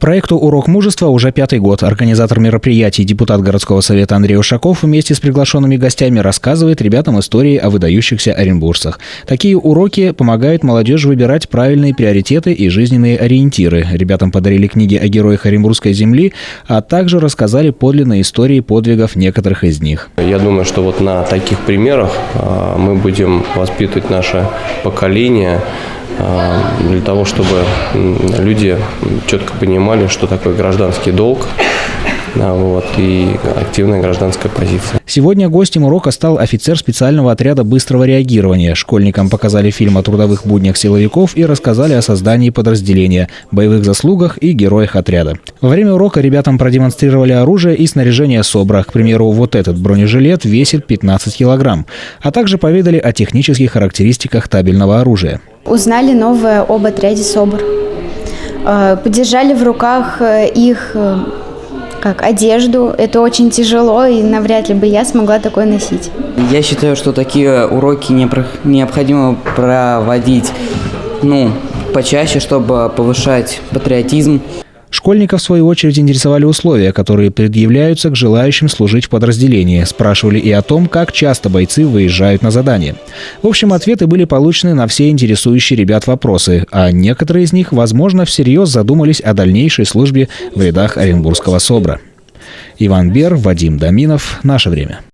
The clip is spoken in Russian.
Проекту «Урок мужества» уже пятый год. Организатор мероприятий, депутат городского совета Андрей Ушаков вместе с приглашенными гостями рассказывает ребятам истории о выдающихся оренбуржцах. Такие уроки помогают молодежи выбирать правильные приоритеты и жизненные ориентиры. Ребятам подарили книги о героях Оренбургской земли, а также рассказали подлинные истории подвигов некоторых из них. Я думаю, что вот на таких примерах а, мы будем воспитывать наше поколение для того, чтобы люди четко понимали, что такое гражданский долг, а, вот, и активная гражданская позиция. Сегодня гостем урока стал офицер специального отряда быстрого реагирования. Школьникам показали фильм о трудовых буднях силовиков и рассказали о создании подразделения, боевых заслугах и героях отряда. Во время урока ребятам продемонстрировали оружие и снаряжение СОБРа. К примеру, вот этот бронежилет весит 15 килограмм. А также поведали о технических характеристиках табельного оружия. Узнали новое об отряде СОБР. Э, подержали в руках э, их э, как одежду. Это очень тяжело, и навряд ли бы я смогла такое носить. Я считаю, что такие уроки необходимо проводить ну, почаще, чтобы повышать патриотизм. Школьников, в свою очередь, интересовали условия, которые предъявляются к желающим служить в подразделении. Спрашивали и о том, как часто бойцы выезжают на задание. В общем, ответы были получены на все интересующие ребят вопросы, а некоторые из них, возможно, всерьез задумались о дальнейшей службе в рядах Оренбургского СОБРа. Иван Бер, Вадим Доминов. Наше время.